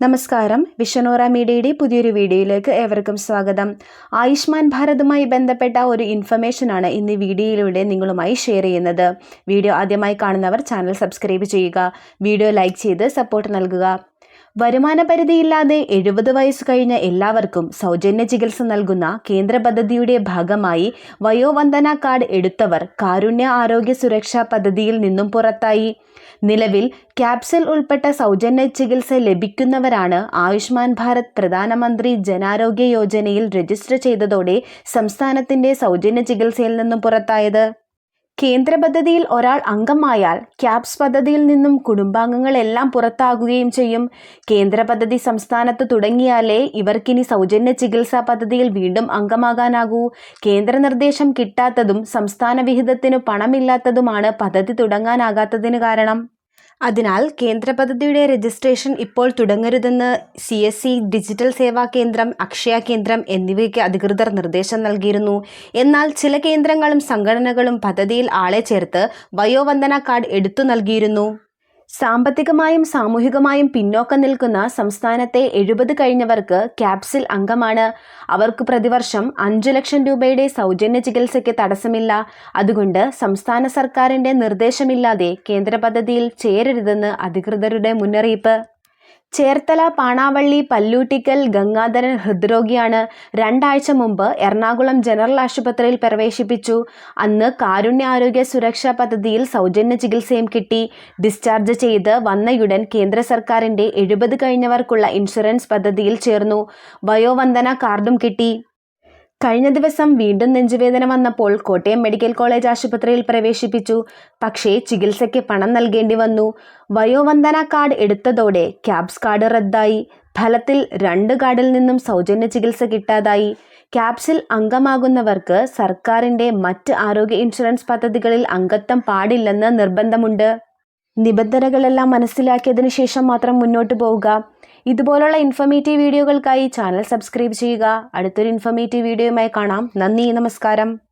നമസ്കാരം. വിഷനോറ മീഡിയയുടെ പുതിയൊരു വീഡിയോയിലേക്ക് ഏവർക്കും സ്വാഗതം. ആയുഷ്മാൻ ഭാരതുമായി ബന്ധപ്പെട്ട ഒരു ഇൻഫർമേഷനാണ് ഇന്ന് വീഡിയോയിലൂടെ നിങ്ങളുമായി ഷെയർ ചെയ്യുന്നത്. വീഡിയോ ആദ്യമായി കാണുന്നവർ ചാനൽ സബ്സ്ക്രൈബ് ചെയ്യുക. വീഡിയോ ലൈക്ക് ചെയ്ത് സപ്പോർട്ട് നൽകുക. വരുമാന പരിധിയില്ലാതെ എഴുപത് വയസ്സ് കഴിഞ്ഞ എല്ലാവർക്കും സൗജന്യ ചികിത്സ നൽകുന്ന കേന്ദ്ര പദ്ധതിയുടെ ഭാഗമായി വയോവന്ദന കാർഡ് എടുത്തവർ കാരുണ്യ ആരോഗ്യ സുരക്ഷാ പദ്ധതിയിൽ നിന്നും പുറത്തായി. നിലവിൽ ക്യാപ്സിൽ ഉൾപ്പെട്ട സൗജന്യ ചികിത്സ ലഭിക്കുന്നവരാണ് ആയുഷ്മാൻ ഭാരത് പ്രധാനമന്ത്രി ജനാരോഗ്യ യോജനയിൽ രജിസ്റ്റർ ചെയ്തതോടെ സംസ്ഥാനത്തിന്റെ സൗജന്യ ചികിത്സയിൽ നിന്നും പുറത്തായത്. കേന്ദ്ര പദ്ധതിയിൽ ഒരാൾ അംഗമായാൽ ക്യാപ്സ് പദ്ധതിയിൽ നിന്നും കുടുംബാംഗങ്ങളെല്ലാം പുറത്താകുകയും ചെയ്യും. കേന്ദ്ര പദ്ധതി സംസ്ഥാനത്ത് തുടങ്ങിയാലേ ഇവർക്കിനി സൗജന്യ ചികിത്സാ പദ്ധതിയിൽ വീണ്ടും അംഗമാകാനാകൂ. കേന്ദ്ര നിർദ്ദേശം കിട്ടാത്തതും സംസ്ഥാന വിഹിതത്തിനു പണമില്ലാത്തതുമാണ് പദ്ധതി തുടങ്ങാനാകാത്തതിന് കാരണം. അതിനാൽ കേന്ദ്ര പദ്ധതിയുടെ രജിസ്ട്രേഷൻ ഇപ്പോൾ തുടങ്ങരുതെന്ന് C S C digital Seva കേന്ദ്രം അക്ഷയ കേന്ദ്രം എന്നിവയ്ക്ക് അധികൃതർ നിർദ്ദേശം നൽകിയിരുന്നു. എന്നാൽ ചില കേന്ദ്രങ്ങളും സംഘടനകളും പദ്ധതിയിൽ ആളെ ചേർത്ത് വയോവന്ദന കാർഡ് എടുത്തു നൽകിയിരുന്നു. സാമ്പത്തികമായും സാമൂഹികമായും പിന്നോക്കം നിൽക്കുന്ന സംസ്ഥാനത്തെ എഴുപത് കഴിഞ്ഞവർക്ക് ക്യാപ്സിൽ അംഗമാണ്. അവർക്ക് പ്രതിവർഷം അഞ്ചു ലക്ഷം രൂപയുടെ സൗജന്യ ചികിത്സയ്ക്ക് തടസ്സമില്ല. അതുകൊണ്ട് സംസ്ഥാന സർക്കാരിന്റെ നിർദ്ദേശമില്ലാതെ കേന്ദ്ര പദ്ധതിയിൽ ചേരരുതെന്ന് അധികൃതരുടെ മുന്നറിയിപ്പ്. ചേർത്തല പാണാവള്ളി പല്ലൂട്ടിക്കൽ ഗംഗാധരൻ ഹൃദ്രോഗിയാണ് രണ്ടാഴ്ച മുമ്പ് എറണാകുളം ജനറൽ ആശുപത്രിയിൽ പ്രവേശിപ്പിച്ചു. അന്ന് കാരുണ്യ ആരോഗ്യ സുരക്ഷാ പദ്ധതിയിൽ സൗജന്യ ചികിത്സയും കിട്ടി. ഡിസ്ചാർജ് ചെയ്ത് വന്നയുടൻ കേന്ദ്ര സർക്കാരിന്റെ എഴുപത് കഴിഞ്ഞവർക്കുള്ള ഇൻഷുറൻസ് പദ്ധതിയിൽ ചേർന്നു. വയോവന്ദന കാർഡും കിട്ടി. കഴിഞ്ഞ ദിവസം വീണ്ടും നെഞ്ചുവേദന വന്നപ്പോൾ കോട്ടയം മെഡിക്കൽ കോളേജ് ആശുപത്രിയിൽ പ്രവേശിപ്പിച്ചു. പക്ഷേ ചികിത്സയ്ക്ക് പണം നൽകേണ്ടി വന്നു. വയോവന്ദന കാർഡ് എടുത്തതോടെ ക്യാബ്സ് കാർഡ് റദ്ദായി. ഫലത്തിൽ രണ്ട് കാർഡിൽ നിന്നും സൗജന്യ ചികിത്സ കിട്ടാതായി. ക്യാപ്സിൽ അംഗമാകുന്നവർക്ക് സർക്കാരിന്റെ മറ്റ് ആരോഗ്യ ഇൻഷുറൻസ് പദ്ധതികളിൽ അംഗത്വം പാടില്ലെന്ന് നിർബന്ധമുണ്ട്. നിബന്ധനകളെല്ലാം മനസ്സിലാക്കിയതിനു ശേഷം മാത്രം മുന്നോട്ട് പോവുക. ഇതുപോലുള്ള ഇൻഫർമേറ്റീവ് വീഡിയോകൾക്കായി ചാനൽ സബ്സ്ക്രൈബ് ചെയ്യുക. അടുത്തൊരു ഇൻഫർമേറ്റീവ് വീഡിയോയുമായി കാണാം. നന്ദി നമസ്കാരം.